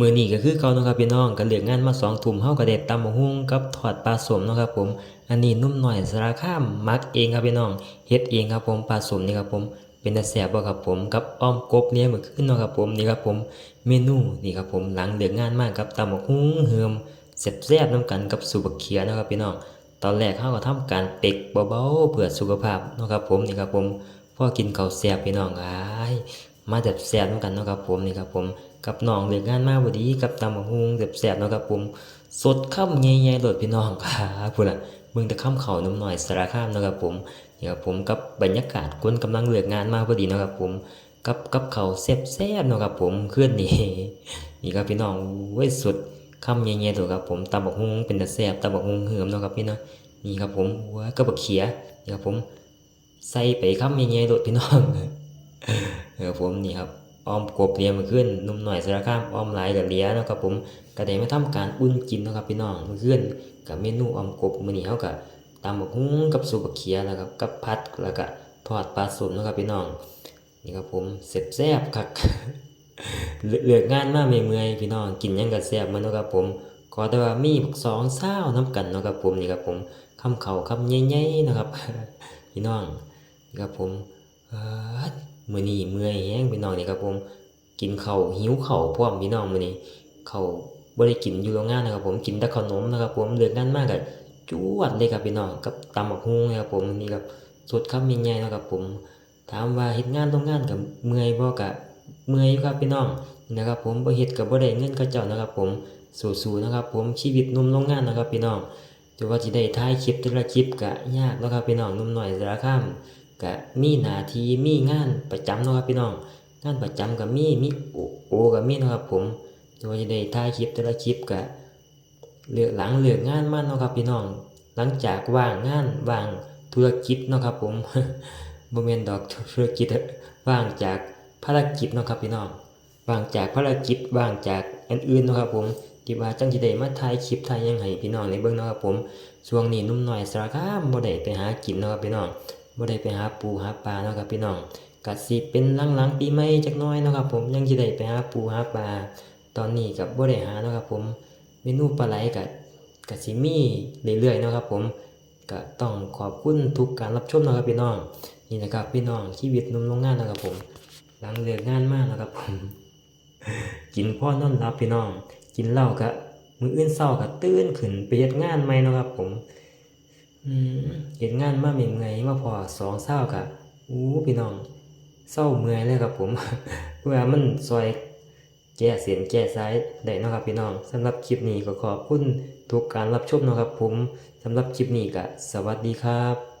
มื้อนี้ก็คือเก่าเนาะครับพี่น้องก็เลิกงานมาสองทุ่มเฮาก็ได้ตำบักหุ่งกับทอดปลาสมเนาะครับผม อันนี้นุ่มหน่อยสารคามมักเองครับพี่น้องเฮ็ดเองครับผมปลาสมนี่ครับผมเป็นตาแซ่บบ่ครับผมกับอ้อมกบเนี่ยมื้อคืนเนาะครับผมนี่ครับผมเมนูนี่ครับผมหลังเลิกงานมากับตำบักหุ่งเฮิมแซ่บๆนํกันกับสุบเขียนะครับพี่น้องตอนแรกเขาก็ทำการเป็กเบาๆเพื่อสุขภาพนะครับผมนี่ครับผมพอกินข้าวแซ่บพี่น้องอ้ายมาแบบแซ่บเหมือนกันนะครับผมนี่ครับผม กับน้องเลิกงานมาพอดีกับตำบักหุ่งแบบแซ่บเนาะครับผม สดค่ำใหญ่ๆโดดพี่น้องครับพุ่นน่ะเบิ่งแต่ค่ำเขาน้ำหน่อยสารคามเนาะครับผมนี่ครับผมกับบรรยากาศคนกำลังเลิกงานมาพอดีเนาะครับผมกับกับเขาวแซ่บๆเนาะครับผมเคลื่อนนี้นี่ครับพี่น้องเว้ยสุดค่ำใหญ่ๆโดดครับผมตำบักหุ่งเป็นตาแซ่บตำบักหุ่งเหิมเนาะครับพี่เนาะนี่ครับผมหัวกระบอกเขียนี่ครับผมใส่ไปคำใหญ่ๆโดดพี่น้องเออผมนี่ครับ อ้อมกบเลียมาขึ้นนุ่มหน่อยสารคามอ้อมหลายกับเลียนะครับผมก็ได้มาทำการอุ่นกินนะครับพี่น้องมาขึ้นกับเมนูอ้อมกบมื้อนี้เฮาก็ตำบักหุ่งกับสุกบักเขียแล้วครับกับผัดแล้วก็ทอดปลาสมเนะครับพี่น้องนี่ครับผมเสร็จแซ่บคักเลือกงานมากเมื่อยพี่น้องกินยังก็แซ่บมันนะครับผมขอแต่ว่ามีบักสองเศร้าน้ำกันนะครับผมนี่ครับผมคำเข่าคำใหญ่ๆนะครับพี่น้องนี่ครับผมเอิ้น มื้อนี้เมื่อยแฮงพี่น้องนี่ครับผมกินข้าวหิวข้าวพร้อมพี่น้องมื้อนี้ข้าบ่ได้กินอยู่โรงงานนะครับผมกินแต่ขนมนะครับผมเลิกงานมากก็จวดเลยครับพี่น้องกับตำบักหุ่งนะครับผมนี่ครับสดคำใหญ่ๆเนะครับผม ถามว่าเฮ็ดงานโรงงานก็เมื่อยบ่ก็เมื่อยครับพี่น้องนะครับ ผมบ่เฮ็ดก็บ่ได้เงินเขาเจ้านะครับ ผมสู้ๆนะครับ ผมชีวิตนุ่มโรงงานนะครับ พี่น้องจะว่าจะได้ถ่ายคลิปแต่ละคลิปก็ยากนะครับพี่น้องนุ่มหน่อยสารคาม ก็มีหน้าที่มีงานประจำเนาะครับพี่น้อง งานประจำก็มีมีโอโอก็มีเนาะครับผมจะว่าจะได้ถ่ายคลิปแต่ละคลิปก็เลือกหลังเลือกงานมาเนาะครับพี่น้อง หลังจากว่างงานว่างธุรกิจเนาะครับผมบ่แม่นดอกธุรกิจว่างจากภารกิจเนาะครับพี่น้องว่างจากภารกิจว่างจากอันอื่นเนาะครับผมที่ว่าจังสิได้มาถ่ายคลิปถ่ายยังให้พี่น้องได้เบิ่งเนาะครับผมช่วงนี้นุ่มหน้อยสารคามบ่ได้ไปหากินเนาะครับพี่น้อง บ่ได้ไปหาปูหาปลาเนาะครับพี่น้องก็สิเป็นหลังๆปีใหม่จักน้อยเนาะครับผมยังสิได้ไปหาปูหาปลาตอนนี้ก็บ่ได้หาเนาะครับผมเมนูปลาไหลก็ก็สิมีเรื่อยๆเนาะครับผมก็ต้องขอบคุณทุกการรับชมเนาะครับพี่น้องนี่นะครับพี่น้องชีวิตนุ่มโรงงานเนาะครับผม หลังเลิกงานมาแล้วครับผมกินพ่อนอนรับพี่น้อง กินเหล้าก็มืออื่นเช้าก็ตื่นขึ้นไปเฮ็ดงานใหม่เนาะครับผม เห็นงานมาเมื่อยมาพอสองเศร้ากะอู้พี่น้องเศร้าเมื่อยเลยครับผมเพื่อมันซอยแก้เสียนแก้สายได้นะครับพี่น้องสำหรับคลิปนี้ก็ขอบคุณทุกการรับชมนะครับผมสำหรับคลิปนี้ก็สวัสดีครับ